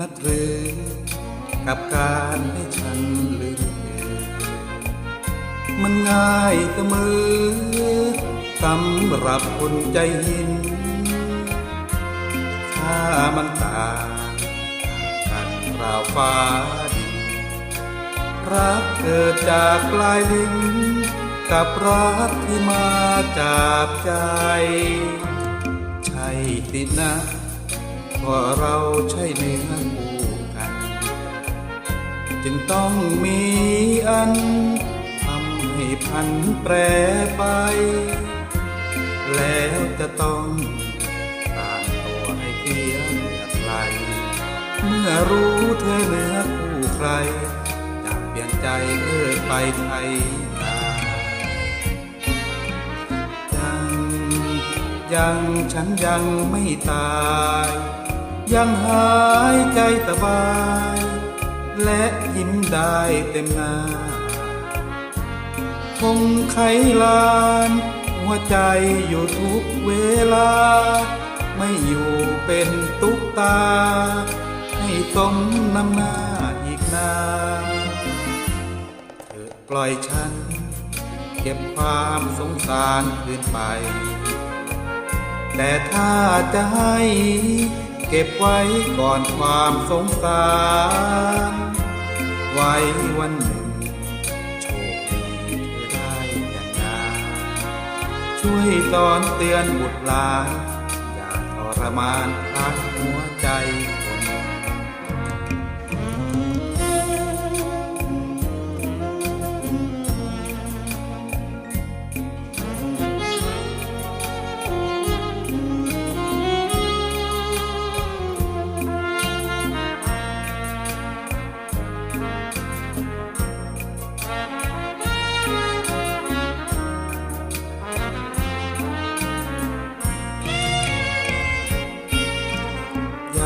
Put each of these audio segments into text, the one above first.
นักับการให้ฉันลืมมันง่ายเสมอสำหรับคนใจหิน ถ้ามันต่างกันราวฟ้าดินรักเกิดจากปลายลิ้นกับรักที่มาจากใจใช่ตินะว่าเราใช่เนื้อ จึงต้องมีอันทำให้พันแปรไป แล้วจะต้องตามตัวให้เพียงเมื่อไกลเมื่อรู้เธอเหนือคู่ใครจะเปลี่ยนใจเลิกไปไทยนายังยังฉันยังไม่ตาย ยังหายใจสบาย และยิ้มได้เต็มหน้าคงไขลาน หัวใจอยู่ทุกเวลา ไม่อยู่เป็นตุ๊กตา ให้สมน้ำหน้าอีกนานเธอปล่อยฉัน เก็บความสงสารคืนไป แต่ถ้าจะให้ เก็บไว้ก่อนความสงสาร ช่วยสอนเตือนบุตรหลาน อย่าทรมานพัดหัวใจคน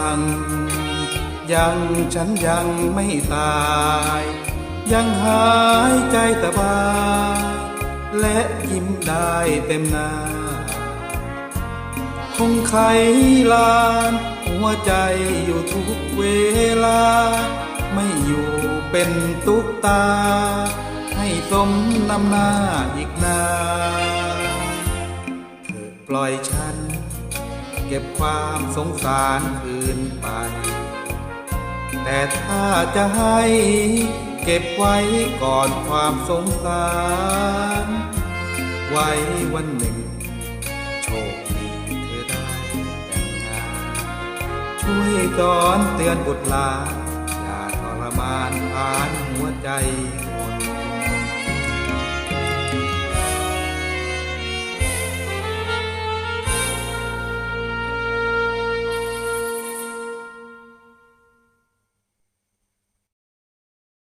ยังยังฉันยังไม่ตาย ยังหายใจสบาย และยิ้มได้เต็มหน้า คงไขลาน หัวใจอยู่ทุกเวลา ไม่อยู่เป็นตุ๊กตา ให้สมนำหน้าอีกนานเธอปล่อยฉัน เก็บความสงสารคืนไป แต่ถ้าจะให้เก็บไว้ก่อนความสงสาร ไว้วันหนึ่ง โชคดีเธอได้แต่งงานช่วยสอนเตือนบุตรหลานอย่าทรมานผ่านหัวใจ